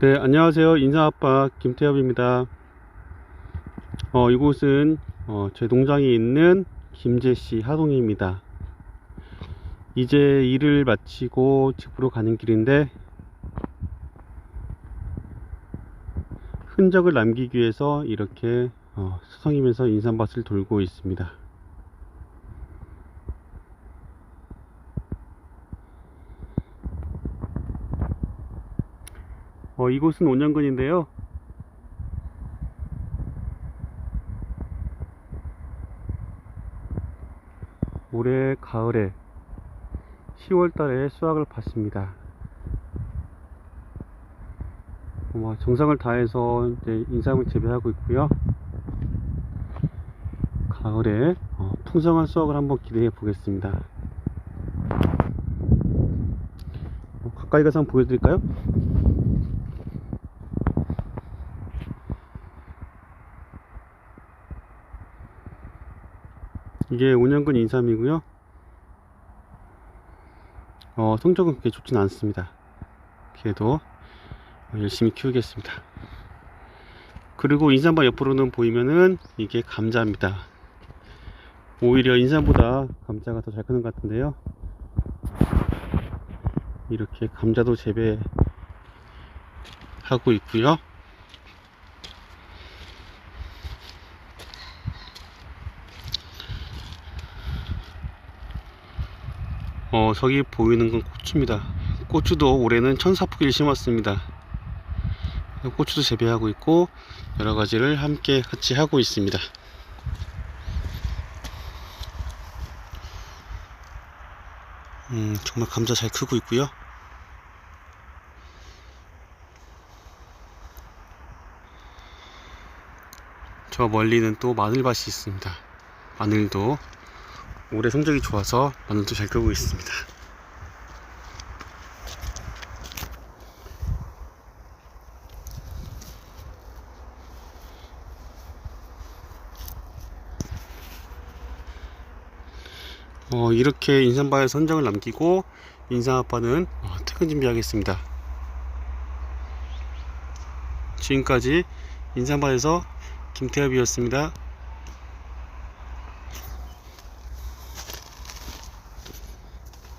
네, 안녕하세요. 인사아빠 김태엽입니다. 어, 이곳은 어, 제 농장에 있는 김제씨 하동입니다. 이제 일을 마치고 집으로 가는 길인데 흔적을 남기기 위해서 이렇게 어, 수성이면서 인삼밭을 돌고 있습니다. 어, 이곳은 온양근인데요. 올해 가을에 10월 달에 수확을 봤습니다. 뭐 정성을 다해서 이제 인삼을 재배하고 있고요. 가을에 어, 풍성한 수확을 한번 기대해 보겠습니다. 어, 가까이 가서 한번 보여드릴까요? 이게 5년근 인삼이고요. 어, 성적은 그렇게 좋진 않습니다. 그래도 열심히 키우겠습니다. 그리고 인삼바 옆으로는 보이면은 이게 감자입니다. 오히려 인삼보다 감자가 더 잘 크는 것 같은데요. 이렇게 감자도 재배하고 있고요. 어, 저기 보이는 건 고추입니다. 고추도 올해는 천사포기를 심었습니다. 고추도 재배하고 있고 여러 가지를 함께 같이 하고 있습니다. 음, 정말 감자 잘 크고 있고요. 저 멀리는 또 마늘밭이 있습니다. 마늘도 올해 성적이 좋아서 마늘도 잘 끄고 있습니다. 어, 이렇게 인삼바에 선정을 남기고 인삼아빠는 어, 퇴근 준비하겠습니다. 지금까지 인삼바에서 김태엽이었습니다.